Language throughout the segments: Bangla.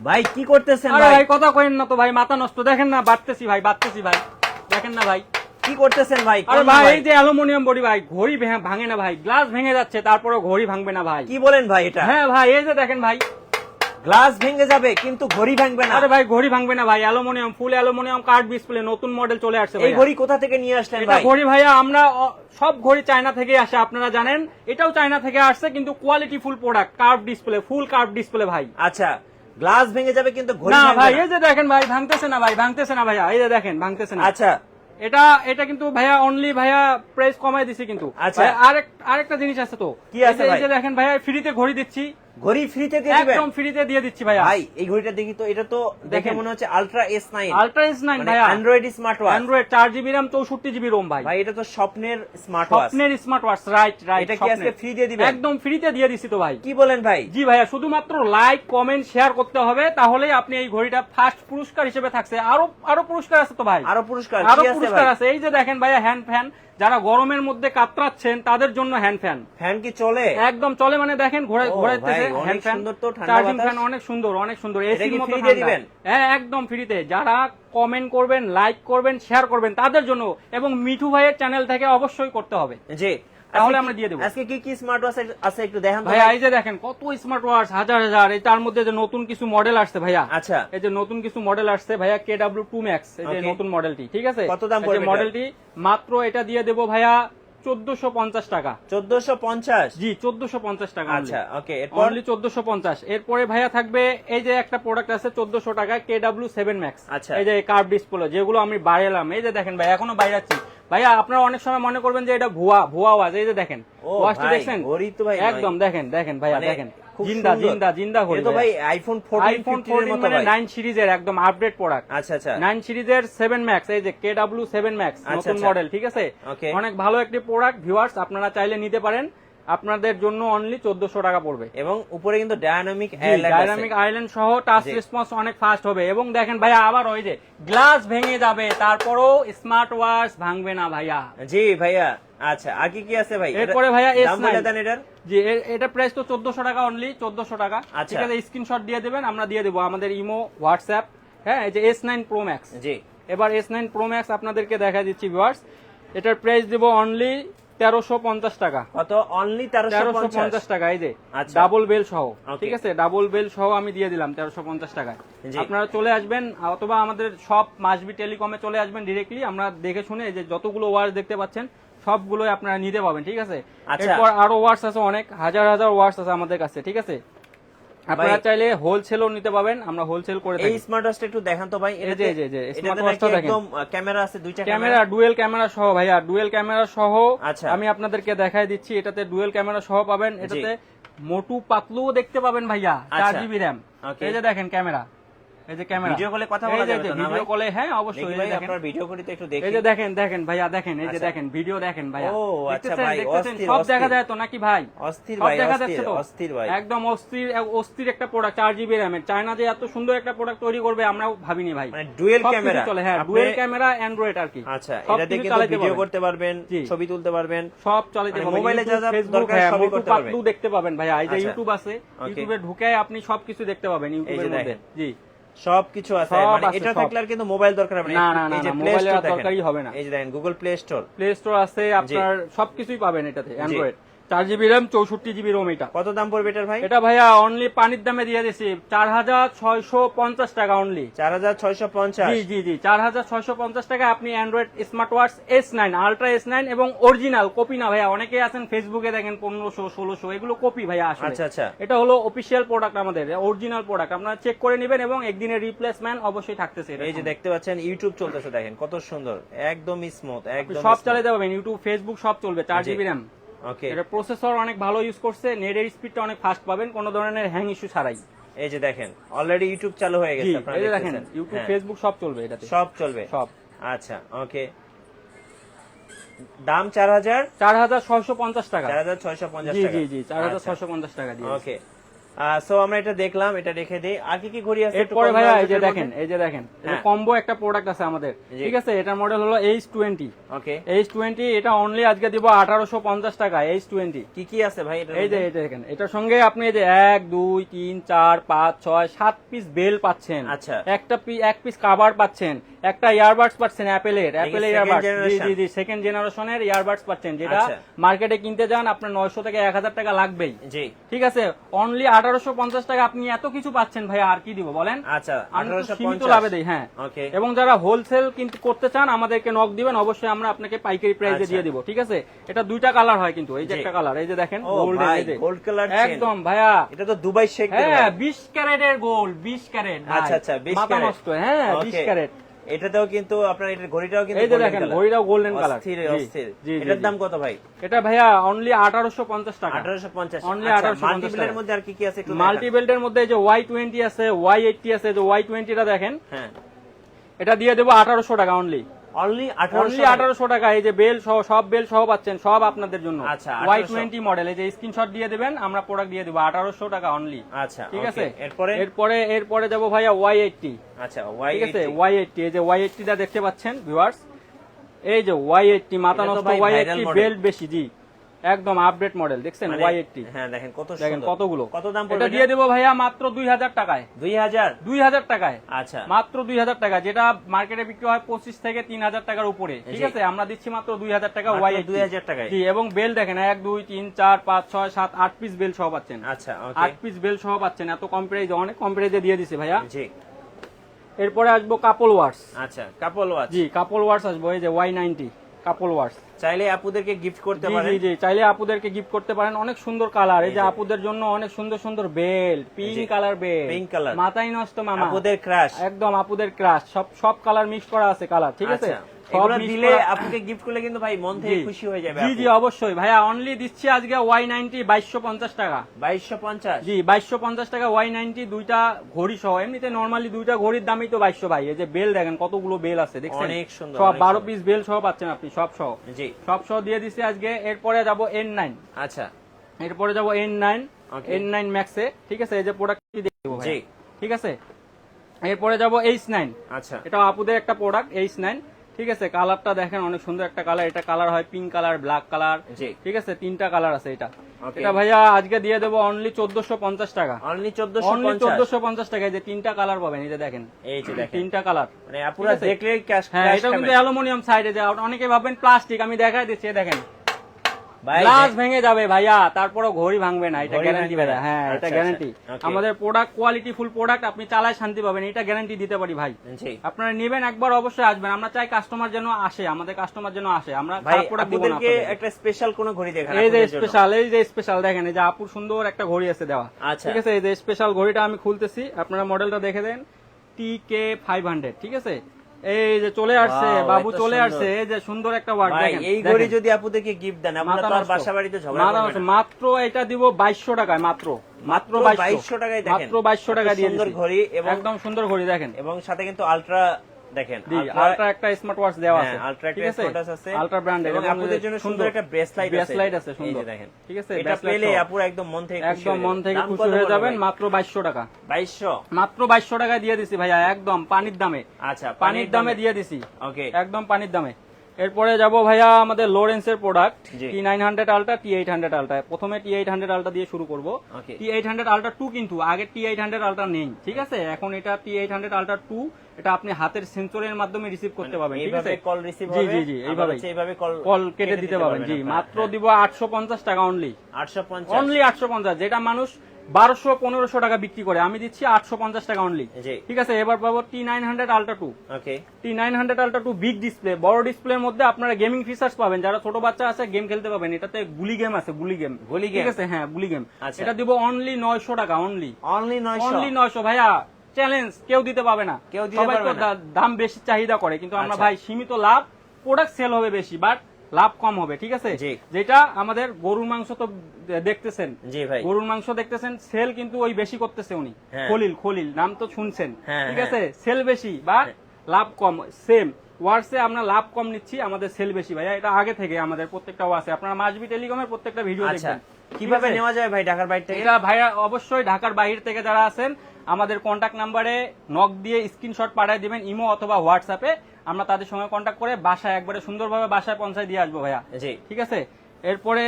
ভাই কি করতেছেন আরে ভাই? ভাই কথা কইেন না তো ভাই মাথা নষ্ট। দেখেন না বাড়তেছি ভাই বাড়তেছি ভাই। দেখেন না ভাই। কি করতেছেন ভাই? আরে ভাই ভাই? এই যে অ্যালুমিনিয়াম বডি ভাই ঘড়ি ভাঙে না ভাই গ্লাস ভেঙে যাচ্ছে তারপরে ঘড়ি ভাঙবে না ভাই। কি বলেন ভাই এটা? হ্যাঁ ভাই এই যে দেখেন ভাই। গ্লাস ভেঙে যাবে কিন্তু ঘড়ি ভাঙবে না। আরে ভাই ঘড়ি ভাঙবে না ভাই aluminium full aluminium curve display নতুন মডেল চলে আসছে এই ঘড়ি কোথা থেকে নিয়ে আসলেন ভাই? ঘড়ি ভাইয়া আমরা সব ঘড়ি চায়না থেকে আসে আপনারা জানেন। এটাও চায়না থেকে আসছে কিন্তু quality full product curve display full curve display ভাই। আচ্ছা গ্লাস ভেঙে যাবে কিন্তু না ভাই এই যে দেখেন ভাই ভাঙতেছে না ভাই ভাঙতেছে না ভাইয়া এই যে দেখেন ভাঙতেছে না। আচ্ছা। এটা এটা কিন্তু ভাইয়া অনলি ভাইয়া প্রাইস কমাই দিছি কিন্তু। আচ্ছা। আরেক আরেকটা জিনিস আছে তো। কি আছে এই যে দেখেন ভাইয়া ফ্রিতে ঘড়ি দিচ্ছি। ঘড়ি ফ্রিতে দিয়ে দিবেন? একদম ফ্রিতে দিয়ে দিচ্ছি ভাইয়া। ভাই এই ঘড়িটা দেখি তো এটা তো দেখে মনে হচ্ছে আলট্রা আলট্রা ভাইয়া। অ্যান্ড্রয়েড স্মার্ট ওয়াচ অ্যান্ড্রয়েড ভাই। ভাই এটা তো স্বপ্নের স্মার্ট ওয়াচ স্বপ্নের স্মার্ট ওয়াচ রাইট রাইট এটা কি আজকে free দিয়ে দিবেন? একদম ফ্রিতে দিয়ে দিছি তো ভাই। কি বলেন ভাই? জি ভাইয়া শুধুমাত্র লাইক কমেন্ট শেয়ার করতে হবে তাহলেই আপনি এই ঘড়িটা ফার্স্ট পুরস্কার হিসেবে থাকছে। আরও আরও পুরস্কার আছে তো ভাই। আরও পুরস্কার। আরও পুরস্কার আছে। এই যে দেখেন ভাইয়া হ্যান্ড ফ্যান যারা গরমের মধ্যে কাতরাচ্ছেন তাদের জন্য হ্যান্ড ফ্যান। ফ্যান কি চলে? একদম চলে মানে দেখেন ঘোরাইতেছে হ্যান্ড ফ্যান। চার্জিং অনেক সুন্দর অনেক সুন্দর। এসির মতো ঠান্ডা। দিবেন? হ্যাঁ একদম ফ্রিতে যারা কমেন্ট করবেন লাইক করবেন শেয়ার করবেন তাদের জন্য এবং মিঠু ভাইয়ের চ্যানেল থেকে অবশ্যই করতে হবে। জি। তাহলে আমরা দিয়ে দেবো। আজকে কি কি স্মার্ট ওয়াচ আছে একটু দেখান ভাই। এই যে দেখেন কত স্মার্ট ওয়াচ হাজার হাজার এই তার মধ্যে যে নতুন কিছু মডেল আসছে ভাইয়া। আচ্ছা। এই যে নতুন কিছু মডেল আসছে ভাইয়া টু ম্যাক্স এই যে নতুন মডেলটি ঠিক আছে? কত দাম পড়বে মডেলটি মাত্র এটা দিয়ে দেবো ভাইয়া চোদ্দশো পঞ্চাশ টাকা। চোদ্দশো পঞ্চাশ? জি চোদ্দশো পঞ্চাশ টাকা আচ্ছা ওকে অনলি চোদ্দশো পঞ্চাশ। এরপরে ভাইয়া থাকবে এই যে একটা প্রোডাক্ট আছে চোদ্দশো টাকা কে ডাব্লিউ সেভেন ম্যাক্স আচ্ছা। এই যে কার্ভ ডিসপ্লে যেগুলো আমি বাইরেলাম এই যে দেখেন ভাই এখনও বাইরাচ্ছি। ভাইয়া আপনারা অনেক সময় মনে করবেন যে এটা ভুয়া ভুয়া ওয়াজ এই যে দেখেন। ওয়াজটা দেখছেন? ঘড়ি তো ভাই একদম দেখেন দেখেন ভাইয়া মানে দেখেন। জিন্দা জিন্দা জিন্দা ঘড়ি তো ভাই আইফোন ফোরটিন আইফোন ফিফটিনের ফোরটিন মতো মানে 9 সিরিজের একদম আপডেট প্রোডাক্ট আচ্ছা আচ্ছা। নাইন সিরিজের সেভেন ম্যাক্স এই যে কে ডাব্লিউ সেভেন ম্যাক্স আচ্ছা, নতুন আচ্ছা। মডেল ঠিক আছে? অনেক ভালো একটি প্রোডাক্ট ভিউয়ার্স আপনারা চাইলে নিতে পারেন। আপনাদের জন্য অনলি চোদ্দশো টাকা পড়বে। এবং উপরে কিন্তু ডায়নামিক ডাইনামিক আইল্যান্ড সহ টাচ। রেসপন্স অনেক ফাস্ট হবে। এবং দেখেন ভাইয়া আবার ওই যে গ্লাস ভেঙে যাবে তারপরও স্মার্ট ওয়াচ ভাঙবে না ভাইয়া। জি ভাইয়া আচ্ছা আর কি কি আছে ভাই? এরপরে ভাইয়া দাম S9 বলে দেন এটার। জি এটা প্রাইস তো চোদ্দশো টাকা অনলি চোদ্দশো টাকা। আচ্ছা। ঠিক আছে স্ক্রিনশট দিয়ে দেবেন আমরা দিয়ে দেবো। আমাদের ইমো হোয়াটসঅ্যাপ হ্যাঁ এই যে এস নাইন প্রো ম্যাক্স জি। এবার এস নাইন প্রো ম্যাক্স আপনাদেরকে দেখা দিচ্ছি ভিউয়ার্স এটার প্রাইস দেবো অনলি তেরোশো পঞ্চাশ টাকা। কত? অনলি তেরোশো পঞ্চাশ। টাকা এই যে আচ্ছা। ডাবল বেল সহ ঠিক আছে? ডাবল বেল সহ আমি দিয়ে দিলাম তেরোশো পঞ্চাশ টাকায়। আপনারা চলে আসবেন অথবা আমাদের সব মাসবি টেলিকমে চলে আসবেন ডিরেক্টলি আমরা দেখে শুনে এই যে যতগুলো ওয়ার্ড দেখতে পাচ্ছেন সবগুলোই আপনারা নিতে পাবেন ঠিক আছে? আচ্ছা। এরপর আরও ওয়ার্ডস আছে অনেক হাজার হাজার ওয়ার্ডস আছে আমাদের কাছে ঠিক আছে? আপনারা চাইলে হোলসেলও নিতে পাবেন আমরা হোলসেল করে এই স্মার্ট ওয়াচটা একটু দেখান তো ভাই এই যে, এই যে, যে, স্মার্ট ওয়াচটা দেখেন। একদম ক্যামেরা আছে দুইটা ক্যামেরা ডুয়েল ক্যামেরা সহ ভাইয়া ডুয়েল ক্যামেরা সহ আচ্ছা। আমি আপনাদেরকে দেখাই দিচ্ছি এটাতে ডুয়েল ক্যামেরা সহ পাবেন এটাতে মোটু পাতলুও দেখতে পাবেন ভাইয়া চার RAM জিবি র্যাম এই যে দেখেন ক্যামেরা এই যে ক্যামেরা। ভিডিও কলে কথা বলা যাবে না ভিডিও কলে হ্যাঁ অবশ্যই এই আপনার ভিডিও করি তো একটু দেখি। এই যে দেখেন দেখেন ভাইয়া দেখেন এই যে আচ্ছা। দেখেন ভিডিও দেখেন ভাইয়া। ও, আচ্ছা ভাই, অস্থির, সব দেখা যায় তো নাকি ভাই? অস্থির ভাই দেখা যাচ্ছে তো? অস্থির ভাই। একদম অস্থির অস্থির একটা প্রোডাক্ট চার জিবি র্যামের চায়না যে এত সুন্দর একটা প্রোডাক্ট তৈরি করবে ভাবিনি ভাই। মানে ডুয়েল ক্যামেরা চলে হ্যাঁ ডুয়েল ক্যামেরা অ্যান্ড্রয়েড আর কি। আচ্ছা কিন্তু ভিডিও করতে পারবেন। ছবি তুলতে পারবেন। সব চালাতে মানে পারবেন। মোবাইলে যা যা দরকার হ্যাঁ সবই করতে পারবে। পাতলু দেখতে পাবেন ভাইয়া এই যে আচ্ছা। ইউটিউব আছে. ইউটিউবে ঢুকে আপনি সবকিছু দেখতে পাবেন ইউটিউবের মধ্যে। দেখেন। জি। সবকিছু আছে। মানে এটা থাকলে আর কিন্তু মোবাইল দরকার হবে না, না, এই না, যে প্লে মোবাইলের স্টোর দরকারই হবে না। এই যে দেখেন Google play store play store আছে আপনার সবকিছুই পাবেন এটাতে অ্যান্ড্রয়েড। চার জিবি র্যাম চৌষট্টি জিবি রোম এটা। কত দাম পড়বে এটার ভাই? এটা ভাইয়া অনলি পানির দামে দিয়ে দিছি। চার হাজার ছয়শো পঞ্চাশ টাকা অনলি চার হাজার ছয়শো পঞ্চাশ। জি জি জি। চার হাজার ছয়শো পঞ্চাশ টাকা আপনি android smart watch S nine ultra S nine এবং অরিজিনাল কপি না ভাইয়া। অনেকে আছেন ফেসবুকে দেখেন পনেরোশো ষোলোশো এগুলো কপি ভাইয়া আসলে। আচ্ছা আচ্ছা। এটা হলো অফিসিয়াল প্রোডাক্ট আমাদের অরিজিনাল প্রোডাক্ট আপনারা চেক করে নেবেন এবং একদিনের রিপ্লেসমেন্ট অবশ্যই থাকতেছে এই যে দেখতে পাচ্ছেন ইউটিউব চলতেছে দেখেন কত সুন্দর। একদম স্মুথ একদম সব চালাতে পারবেন ইউটিউব ফেসবুক সব চলবে চার জিবি র্যাম ওকে এটা প্রসেসর অনেক ভালো ইউজ করছে নেটের স্পিডটা অনেক ফাস্ট পাবেন কোনো ধরনের হ্যাং ইস্যু ছাড়াই। এই যে দেখেন অলরেডি ইউটিউব চালু হয়ে জি গেছে আপনারা এই যে দেখেন ইউটিউব হ্যাঁ, ফেসবুক সব চলবে এটাতে। সব চলবে। সব। আচ্ছা ওকে দাম চার হাজার? চার হাজার ছয়শো পঞ্চাশ টাকা। চার হাজার ছয়শো পঞ্চাশ জি টাকা। জি জি ছয়শো পঞ্চাশ টাকা দিয়ে ওকে সো আমরা এটা দেখলাম এটা রেখে দিই। আর কি কি ঘড়ি আছে একটু এরপরে ভাইয়া এই যে দেখেন এই যে দেখেন হ্যাঁ। কম্বো একটা প্রোডাক্ট আছে আমাদের। ঠিক আছে? এটার মডেল হলো H twenty okay H twenty এটা অনলি আজকে দিব আঠারোশো পঞ্চাশ টাকা এইচ টোয়েন্টি কি কি আছে ভাই? এটা এই যে এই যে দেখেন এটার সঙ্গে আপনি এই যে এক দুই তিন চার পাঁচ ছয় সাত পিস বেল পাচ্ছেন। আচ্ছা। একটা এক পিস কাভার পাচ্ছেন। একটা ইয়ারবাডস পাচ্ছেন অ্যাপেলের অ্যাপেলের ইয়ারবাডস জি জি জি সেকেন্ড জেনারেশনের ইয়ারবাডস পাচ্ছেন যেটা আচ্ছা। মার্কেটে কিনতে যান আপনার নয়শো থেকে এক হাজার টাকা লাগবেই। জি। ঠিক আছে? অনলি আঠারোশো পঞ্চাশ টাকা আপনি এত কিছু পাচ্ছেন ভাই আর কি দিব বলেন? আচ্ছা আমি তো আঠারোশো সীমিত লাভে দেই হ্যাঁ। এবং যারা হোলসেল কিন্তু করতে চান আমাদেরকে নক দিবেন অবশ্যই আমরা আপনাকে পাইকারি প্রাইসে আচ্ছা। দিয়ে দিব ঠিক আছে? এটা দুইটা কালার হয় কিন্তু এই যে একটা কালার এই যে দেখেন গোল্ড ভাই গোল্ড কালার একদম ভাইয়া। এটা তো দুবাই শেখ হ্যাঁ বিশ ক্যারেটের গোল্ড বিশ ক্যারেট আচ্ছা আচ্ছা 20 মাথা ক্যারেট। হ্যাঁ বিশ Okay. ক্যারেট। এটাতেও কিন্তু আপনার এটা ঘড়িটাও কিন্তু এই যে দেখেন ঘড়িটাও গোল্ডেন কালার অস্থির অস্থির। এটার দাম কত ভাই? এটা ভাইয়া অনলি আঠারোশো পঞ্চাশ টাকা। আঠারোশো পঞ্চাশ। Only 1850 মাল্টিপ্লের মধ্যে আর কি কি আছে একটু মাল্টি দেখান। বেল্টের মধ্যে এই যে ওয়াই টোয়েন্টি আছে ওয়াই এইটটি আছে যে ওয়াই টোয়েন্টিটা দেখেন। হ্যাঁ। এটা দিয়ে দেবো আঠারোশো টাকা অনলি অনলি টাকা এই যে বেল সহ সব বেল সহ পাচ্ছেন সব আপনাদের জন্য। আচ্ছা, ওয়াই টোয়েন্টি মডেল এই যে স্ক্রিনশট দিয়ে দেবেন আমরা প্রোডাক্ট দিয়ে দেবো আঠারোশো টাকা অনলি আচ্ছা ঠিক আছে? এরপরে? এরপরে এরপরে যাব ভাইয়া ওয়াই এইটটি আচ্ছা ওয়াই ঠিক আছে? ওয়াই এইটটি এই যে ওয়াই এইটটিটা দেখতে পাচ্ছেন ভিউয়ার্স এই যে ওয়াই এইটটি মাথা নষ্ট ওয়াই এইটটি। বেল্ট বেশি জি। একদম আপডেট মডেল দেখছেন? ওয়াই এইটটি হ্যাঁ দেখেন কত দেখেন কতগুলো? কত দাম এটা দিয়ে দেবো ভাইয়া মাত্র দুই হাজার টাকায়। দুই হাজার? দুই হাজার টাকায়। আচ্ছা। মাত্র দুই হাজার টাকা যেটা মার্কেটে বিক্রি হয় পঁচিশ থেকে তিন হাজার টাকার উপরে। ঠিক আছে? আমরা দিচ্ছি মাত্র দুই হাজার টাকা মাত্র ওয়াই 2000 টাকায়। জি এবং বেল দেখেন এক দুই তিন চার পাঁচ ছয় সাত আট পিস বেল সহ পাচ্ছেন। আচ্ছা ওকে আট পিস বেল সহ পাচ্ছেন। এত কম প্রাইজে অনেক কম প্রাইজে দিয়ে দিছে ভাইয়া। জি। এরপরে আসব কাপল ওয়ার্স আচ্ছা কাপল ওয়াচ জি কাপল ওয়ার্স আসব এই যে ওয়াই নাইনটি কাপল ওয়ার্স চাইলে আপুদেরকে গিফট করতে পারেন জি জি চাইলে আপুদেরকে গিফট করতে পারেন। অনেক সুন্দর কালার এই যে। আপুদের জন্য অনেক সুন্দর সুন্দর belt pink colour belt pink colour মাথায় নষ্ট মামা। আপুদের ক্রাশ একদম আপুদের ক্রাশ সব সব কালার মিক্স করা আছে কালার ঠিক আছে? আচ্ছা। এগুলো দিলে আপুকে গিফট করলে কিন্তু ভাই মন থেকে খুশি হয়ে যাবে জি জি অবশ্যই। ভাইয়া অনলি দিচ্ছি আজকে ওয়াই নাইনটি বাইশশো পঞ্চাশ টাকা। বাইশশো পঞ্চাশ? জি বাইশশো পঞ্চাশ টাকা ওয়াই নাইনটি দুইটা ঘড়ি সহ এমনিতে নর্মালি দুইটা ঘড়ির দামই তো বাইশশো ভাই। এই যে বেল দেখেন কতগুলো বেল আছে দেখছেন? অনেক সুন্দর, সব বারো পিস বেল সহ পাচ্ছেন আপনি সব সহ। জি। সব সহ দিয়ে দিছি আজকে। এরপরে যাব এন নাইন আচ্ছা। এরপরে যাব এন নাইন. এন নাইন ম্যাক্সে ঠিক আছে? এই যে প্রোডাক্ট ঠিক আছে? এরপরে যাব এইচ নাইন আচ্ছা। এটা আপুদের একটা প্রোডাক্ট এইচ নাইন ঠিক আছে কালারটা দেখেন অনেক সুন্দর একটা কালার। এটা কালার হয় পিঙ্ক কালার ব্ল্যাক কালার। ঠিক আছে তিনটা কালার আছে এটা। এটা ভাইয়া আজকে দিয়ে দেবো অনলি চোদ্দশো পঞ্চাশ টাকা। অনলি চোদ্দশো অনলি পঞ্চাশ চোদ্দশো পঞ্চাশ টাকা। এই যে তিনটা কালার পাবেন এই যে দেখেন। এই যে তিনটা কালার। মানে আপনারা ক্যাশ হ্যাঁ এটা কিন্তু অ্যালুমিনিয়াম সাইডে যে অনেকে ভাবেন প্লাস্টিক আমি দেখাই দিচ্ছি দেখেন। গ্লাস ভেঙে যাবে ভাইয়া তারপরও ঘড়ি ভাঙবে না এটা গ্যারান্টি ভাইয়া হ্যাঁ এটা আচ্ছা, গ্যারান্টি আচ্ছা, আমাদের প্রোডাক্ট কোয়ালিটি ফুল প্রোডাক্ট আপনি চালায় শান্তি পাবেন এটা গ্যারান্টি দিতে পারি ভাই। আপনারা নেবেন একবার অবশ্যই আসবেন। আমরা চাই কাস্টমার যেন আসে আমাদের কাস্টমার যেন আসে। আমরা খারাপ প্রোডাক্ট দিব না একটা স্পেশাল কোন ঘড়ি দেখান এই যে স্পেশাল এই যে স্পেশাল দেখেন এই যে আপুর সুন্দর একটা ঘড়ি আছে দেওয়া। আচ্ছা। ঠিক আছে এই যে স্পেশাল ঘড়িটা আমি খুলতেছি। আপনারা মডেলটা দেখে দেন টি কে ফাইভ হান্ড্রেড ঠিক আছে? এই যে চলে আসছে বাবু চলে আসছে এই যে সুন্দর একটা ওয়ার্ড দেখেন এই ঘড়ি যদি আপু আপুদেরকে গিফট দেন আমরা তো আর বাসা বাড়িতে ঝগড়া মাথা করব না। মাত্র এটা দিব 2200 টাকায় মাত্র। মাত্র মাত্র বাইশশো। 2200 টাকায় দেখেন। মাত্র 2200 টাকা দিয়ে সুন্দর ঘড়ি এবং- একদম সুন্দর ঘড়ি দেখেন। এবং সাথে কিন্তু আলট্রা দেখেন আলট্রা একটা স্মার্ট ওয়াচ দেওয়া আছে হ্যাঁ, একটা ঠিক আছে? আছে। আলট্রা ব্র্যান্ডের এবং আপুদের জন্য সুন্দর একটা ব্রেসলাইট আছে। ব্রেসলাইট আছে সুন্দর। দেখেন। ঠিক আছে? এটা পেলে আপুরা একদম মন থেকে খুশি একদম মন থেকে খুশি হয়ে যাবেন মাত্র বাইশশো টাকা। 2200 মাত্র বাইশশো টাকায় দিয়ে দিছি ভাইয়া একদম পানির দামে। আচ্ছা পানির দামে। দিয়ে দিছি। ওকে একদম পানির দামে। এরপরে যাব ভাইয়া আমাদের লোরেন্সের product T nine hundred ultra T eight hundred আলটা প্রথমে টি এইট হান্ড্রেড আলটা দিয়ে শুরু করব। T eight hundred ultra two কিন্তু আগে টি এইট হান্ড্রেড আলটা নেই ঠিক আছে? এখন এটা T eight hundred ultra two এটা আপনি হাতের সেন্সরের মাধ্যমে রিসিভ করতে পারবেন ঠিক আছে? কল রিসিভ জি হবে জি জি এইভাবে এইভাবে কল কল কেটে দিতে পারবেন জি মাত্র দিব আটশো পঞ্চাশ টাকা অনলি 850 অনলি আটশো পঞ্চাশ যেটা মানুষ বারোশো পনেরোশো টাকা বিক্রি করে। আমি দিচ্ছি আটশো পঞ্চাশ টাকা অনলি ঠিক আছে এবার পাবো T nine hundred ultra two T nine hundred ultra two big display বড় ডিসপ্লের মধ্যে আপনারা গেমিং ফিচার্স পাবেন। যারা ছোট বাচ্চা আছে গেম খেলতে পাবেন। এটাতে গুলি গেম আছে গুলি গেম গুলি ঠিক game? আছে? হ্যাঁ গুলি গেম আচ্ছা। এটা দিব অনলি নয়শো টাকা অনলি অনলি 900 অনলি নয়শো। ভাইয়া চ্যালেঞ্জ কেউ দিতে পাবে না। কেউ দিতে পারবে না। দাম বেশি চাহিদা করে কিন্তু আমরা আচ্ছা। ভাই সীমিত লাভ প্রোডাক্ট সেল হবে বেশি বাট লাভ কম হবে ঠিক আছে? যেটা আমাদের গরুর মাংস তো দেখতেছেন। জি ভাই। গরুর মাংস দেখতেছেন সেল কিন্তু ওই বেশি করতেছে উনি। হ্যাঁ। খলিল খলিল নাম তো শুনছেন। হ্যাঁ, ঠিক হ্যাঁ। আছে? সেল বেশি বা লাভ কম সেম ওয়ার্সে আমরা লাভ কম নিচ্ছি আমাদের সেল বেশি। ভাইয়া এটা আগে থেকে আমাদের প্রত্যেকটা ওয়ার্সে আপনারা মাসবি টেলিকমের প্রত্যেকটা ভিডিও আচ্ছা। দেখবেন। কীভাবে নেওয়া যায় ভাই ঢাকার বাইরে থেকে? এটা ভাইয়া অবশ্যই ঢাকার বাইরে থেকে যারা আছেন আমাদের কন্ট্যাক্ট নাম্বারে নক দিয়ে স্ক্রিনশট পাঠিয়ে দিবেন ইমো অথবা হোয়াটসঅ্যাপে আমরা তাদের সঙ্গে কন্ট্যাক্ট করে বাসায় একবারে সুন্দরভাবে বাসায় পৌঁছায় দিয়ে আসব ভাইয়া। জি। ঠিক আছে? এরপরে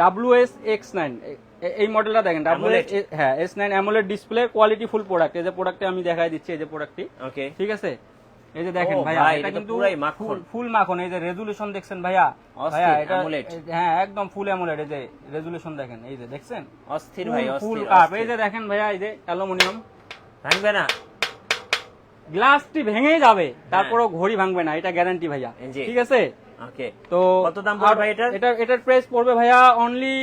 ডাব্লিউ এস এক্স নাইন এই মডেলটা দেখেন ডাব্লিউ হ্যাঁ S nine AMOLED display quality full product এই যে প্রোডাক্টে আমি দেখাই দিচ্ছি এই যে প্রোডাক্টটি ওকে ঠিক আছে? এই যে দেখেন ভাইয়া ভাই, এটা এটা কিন্তু পুরাই মাখন। ফুল- মাখন এই যে রেজুলেশন দেখছেন ভাইয়া? ভাইয়া এটা হ্যাঁ একদম ফুল অ্যামোলেড এই যে রেজুলেশন দেখেন এই যে দেখছেন? অস্থির ভাই ফুল কাপ এই যে দেখেন ভাইয়া এই যে অ্যালুমিনিয়াম। ভাঙবে না। গ্লাসটি ভেঙেই যাবে তারপরও ঘড়ি ভাঙবে না এটা গ্যারান্টি ভাইয়া। হ্যাঁ। ঠিক আছে? ওকে তো কত দাম পড়বে ভাই এটার? এটার এটার প্রাইস পড়বে ভাইয়া অনলি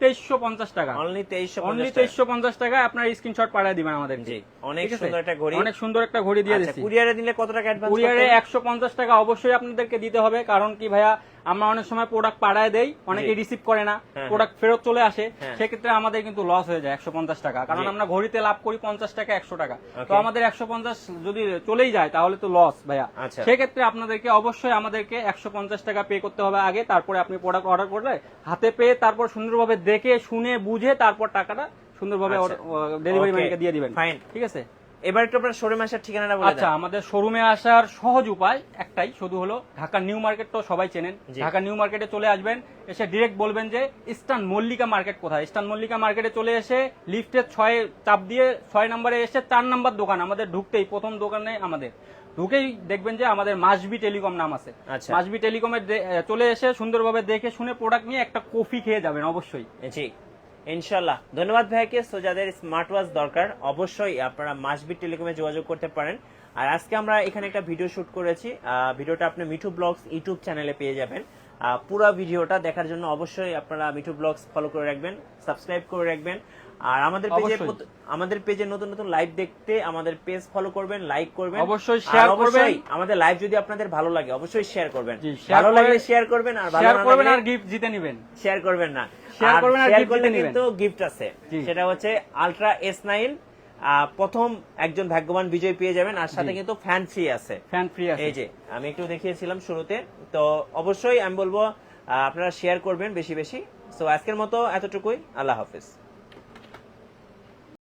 তেইশশো পঞ্চাশ টাকা। অনলি তেইশশো অনলি তেইশশো পঞ্চাশ টাকা আপনার স্ক্রিনশট পাঠিয়ে দিবেন আমাদের জি অনেক সুন্দর একটা ঘড়ি। অনেক সুন্দর একটা ঘড়ি দিয়ে আচ্ছা দিচ্ছি। কুরিয়ারে দিলে কত টাকা অ্যাডভান্স কুরিয়ারে একশো পঞ্চাশ টাকা অবশ্যই আপনাদেরকে দিতে হবে কারণ কি ভাইয়া আমরা অনেক সময় প্রোডাক্ট পাড়ায় দেই অনেকে রিসিভ করে না হ্যাঁ, প্রোডাক্ট ফেরত চলে আসে হ্যাঁ। সেক্ষেত্রে আমাদের কিন্তু লস হয়ে যায় একশো পঞ্চাশ টাকা। কারণ আমরা ঘড়িতে লাভ করি পঞ্চাশ টাকা একশো টাকা। তো আমাদের একশো পঞ্চাশ যদি চলেই যায় তাহলে তো লস ভাইয়া। আচ্ছা। সেক্ষেত্রে আপনাদেরকে অবশ্যই আমাদেরকে একশো পঞ্চাশ টাকা পে করতে হবে আগে তারপরে আপনি প্রোডাক্ট অর্ডার করলে হাতে পেয়ে তারপর সুন্দরভাবে দেখে শুনে বুঝে তারপর টাকাটা সুন্দরভাবে আচ্ছা। ডেলিভারি ম্যানকে দিয়ে দিবেন। Fine. ঠিক আছে? এবার একটু আপনার শোরুমে আসার ঠিকানাটা বলে আচ্ছা আমাদের শোরুমে আসার সহজ উপায় একটাই শুধু হলো ঢাকা নিউ মার্কেট তো সবাই চেনেন। ঢাকা নিউ মার্কেটে চলে আসবেন এসে ডিরেক্ট বলবেন যে ইস্টার্ন মল্লিকা মার্কেট কোথায়? ইস্টার্ন মল্লিকা মার্কেটে চলে এসে লিফটের ছয় চাপ দিয়ে ছয় নম্বরে এসে চার নাম্বার দোকান আমাদের ঢুকতেই প্রথম দোকানে আমাদের। ঢুকেই দেখবেন যে আমাদের মাসবি টেলিকম নাম আছে। আচ্ছা। মাসবি টেলিকমে চলে এসে সুন্দরভাবে দেখে শুনে প্রোডাক্ট নিয়ে একটা কফি খেয়ে যাবেন অবশ্যই। জি। ইনশাল্লাহ ধন্যবাদ ভাইকে। সো যাদের স্মার্ট ওয়াচ দরকার, অবশ্যই আপনারা মাসবি টেলিকমে যোগাযোগ করতে পারেন। আর আজকে আমরা এখানে একটা ভিডিও শুট করেছি। ভিডিওটা আপনি মিঠু ব্লগস ইউটিউব চ্যানেলে পেয়ে যাবেন। পুরো ভিডিওটা দেখার জন্য অবশ্যই আপনারা মিঠু ব্লগস ফলো করে রাখবেন সাবস্ক্রাইব করে রাখবেন। আর আমাদের পেজে আমাদের পেজে নতুন নতুন লাইভ দেখতে আমাদের পেজ ফলো করবেন লাইক করবেন। অবশ্যই অবশ্যই করবেন। আমাদের লাইভ যদি আপনাদের ভালো লাগে অবশ্যই শেয়ার করবেন। ভালো লাগলে শেয়ার করবেন আর ভালো শেয়ার করবেন আর গিফট জিতে নেবেন। শেয়ার করবেন না। আর করবেন আর করলে দিতে নিবেন। কিন্তু গিফট আছে। সেটা হচ্ছে আলট্রা এস নাইন প্রথম একজন ভাগ্যবান বিজয় পেয়ে যাবেন আর সাথে কিন্তু ফ্যান ফ্রি আছে। ফ্যান ফ্রি আছে। এই যে আমি একটু দেখিয়েছিলাম শুরুতে। তো অবশ্যই আমি বলব আপনারা শেয়ার করবেন বেশি বেশি। তো আজকের মতো এতটুকুই। আল্লাহ হাফিজ।